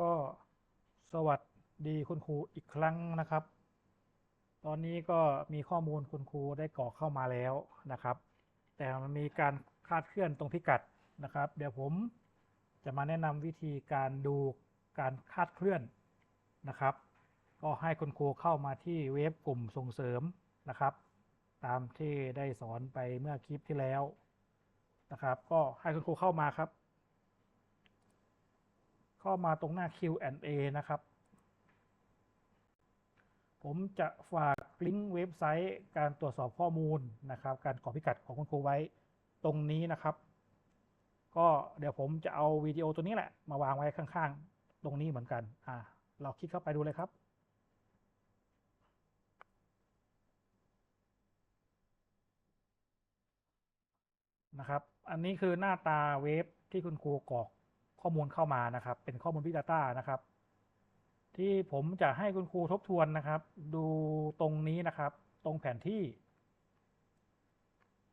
ก็สวัสดีคุณครูอีกครั้งนะครับ ตอนนี้ก็มีข้อมูลคุณครูได้กรอกเข้ามาแล้วนะครับ แต่มันมีการคาดเคลื่อนตรงพิกัดนะครับ เดี๋ยวผมจะมาแนะนำวิธีการดูการคาดเคลื่อนนะครับ ก็ให้คุณครูเข้ามาที่เว็บกลุ่มส่งเสริมนะครับ ตามที่ได้สอนไปเมื่อคลิปที่แล้วนะครับ ก็ให้คุณครูเข้ามาครับ เข้ามาตรงหน้า Q&A นะครับ ผมจะฝากลิงก์เว็บไซต์การตรวจสอบข้อมูลนะครับ การขอพิกัดของคุณครูไว้ตรงนี้นะครับ ก็เดี๋ยวผมจะเอาวิดีโอตัวนี้แหละ มาวางไว้ข้างๆ ตรงนี้เหมือนกัน อ่า เราคลิกเข้าไปดูเลยครับนะครับ อันนี้คือหน้าตาเว็บที่คุณครูกรอก ข้อมูลเข้ามานะครับ เป็นข้อมูล Big Data นะครับ ที่ผมจะให้คุณครูทบทวนนะครับ ดูตรงนี้นะครับ ตรงแผนที่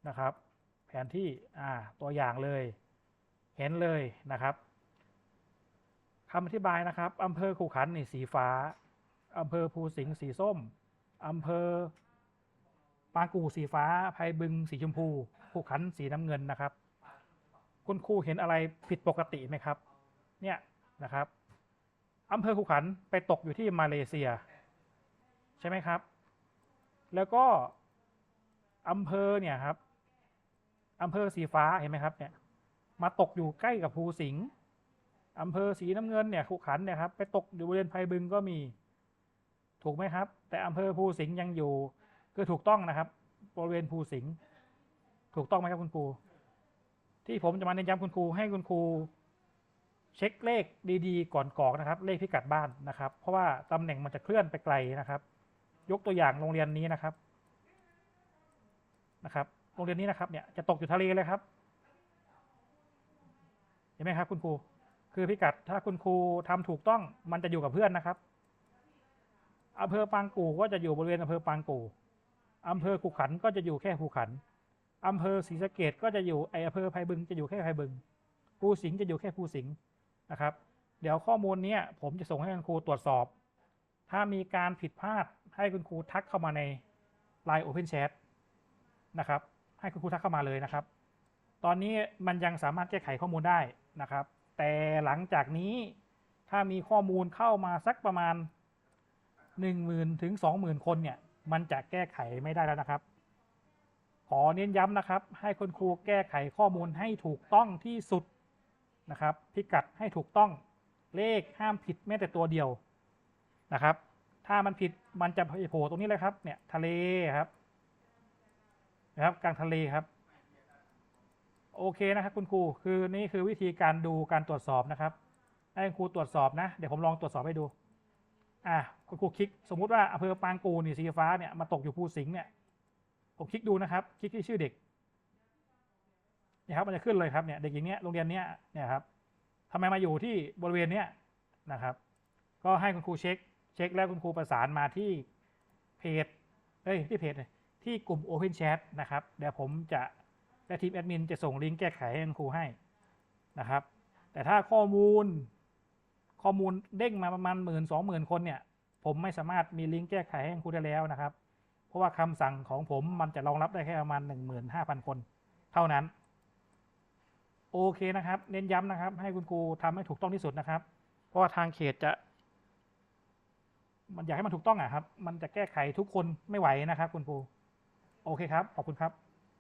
นะครับ แผนที่อ่าตัวอย่างเลย เห็นเลยนะครับคำอธิบายนะครับอำเภอขู่ขันนี่สีฟ้าอำเภอภูสิงห์สีส้มอำเภอปางกู่สีฟ้าไพบึงสีชมพูขูขันสีน้ำเงินนะครับ คุณครูเห็นอะไรผิดปกติไหมครับ เนี่ยนะครับอำเภอขุขันไปตกอยู่ที่มาเลเซีย ใช่ไหมครับ แล้วก็อำเภอเนี่ยครับอำเภอสีฟ้าเห็นไหมครับเนี่ยมาตกอยู่ใกล้กับภูสิงห์อำเภอสีน้ำเงินเนี่ยขุขันเนี่ยครับไปตกอยู่บริเวณไพบึงก็มี ถูกไหมครับ แต่อำเภอภูสิงห์ยังอยู่คือถูกต้องนะครับ บริเวณภูสิงห์ถูกต้องไหมครับคุณครู ที่ผมจะมาเน้นย้ำคุณครู ให้คุณครู เช็คเลขดีๆ ก่อนกรอกนะครับ เลขพิกัดบ้านนะครับ เพราะว่าตำแหน่งมันจะเคลื่อนไปไกลนะครับ ยกตัวอย่างโรงเรียนนี้นะครับนะครับ โรงเรียนนี้นะครับเนี่ยจะตกอยู่ทะเลเลยครับเห็นไหมครับคุณครู คือพิกัดถ้าคุณครูทำถูกต้องมันจะอยู่กับเพื่อนนะครับอำเภอปางกู่ก็จะอยู่บริเวณอำเภอปางกู่อำเภอขุขันก็จะอยู่แค่ขุขัน อำเภอศรีสะเกดก็จะอยู่ไออำเภอไพบึงจะอยู่แค่ไพบึงภูสิงห์จะอยู่แค่ภูสิงห์นะครับ เดี๋ยวข้อมูลเนี้ยผมจะส่งให้คุณครูตรวจสอบ ถ้ามีการผิดพลาดให้คุณครูทักเข้ามาใน Line Open Chat นะครับ ให้คุณครูทักเข้ามาเลยนะครับ ตอนนี้มันยังสามารถแก้ไขข้อมูลได้นะครับ แต่หลังจากนี้ถ้ามีข้อมูลเข้ามาสักประมาณ 10,000 ถึง 20,000 คนเนี่ย มันจะแก้ไขไม่ได้แล้วนะครับ ขอเน้นย้ำนะครับ ให้คุณครูแก้ไขข้อมูลให้ถูกต้องที่สุดนะครับ พิกัดให้ถูกต้องเลขห้ามผิดแม้แต่ตัวเดียวนะครับ ถ้ามันผิดมันจะโผล่ตรงนี้เลยครับ เนี่ยทะเลครับนะครับกลางทะเลครับ โอเคนะครับ คุณครูคือนี่คือวิธีการดูการตรวจสอบนะครับให้คุณครูตรวจสอบนะ เดี๋ยวผมลองตรวจสอบให้ดู อะคุณครูคลิก สมมุติว่าอำเภอปางกูนี่สีฟ้าเนี่ยมาตกอยู่ภูสิงห์เนี่ย ผมคลิกดูนะครับ คลิกที่ชื่อเด็กเนี่ยครับมันจะขึ้นเลยครับเนี่ยเด็กอย่างเนี้ยโรงเรียนเนี้ยเนี่ยครับทำไมมาอยู่ที่บริเวณเนี้ยนะครับ ก็ให้คุณครูเช็ค เช็คแล้วคุณครูประสานมาที่เพจเอ้ยที่เพจที่กลุ่ม Open Chat นะครับ เดี๋ยวผมจะและทีมแอดมินจะส่งลิงก์แก้ไขให้คุณครูให้นะครับ แต่ถ้าข้อมูลข้อมูลเด้งมาประมาณหมื่นสองหมื่นคนเนี่ย ผมไม่สามารถมีลิงก์แก้ไขให้คุณครูได้แล้วนะครับ ราะว่าคำสั่งของผมมันจะรองรับได้แค่ประมาณ 15,000 คน เท่านั้น โอเคนะครับ เน้นย้ำนะครับ ให้คุณครูทำให้ถูกต้องที่สุดนะครับ เพราะว่าทางเขตจะ มันอยากให้มันถูกต้องอะครับ มันจะแก้ไขทุกคนไม่ไหวนะครับ คุณครู โอเคครับ ขอบคุณครับ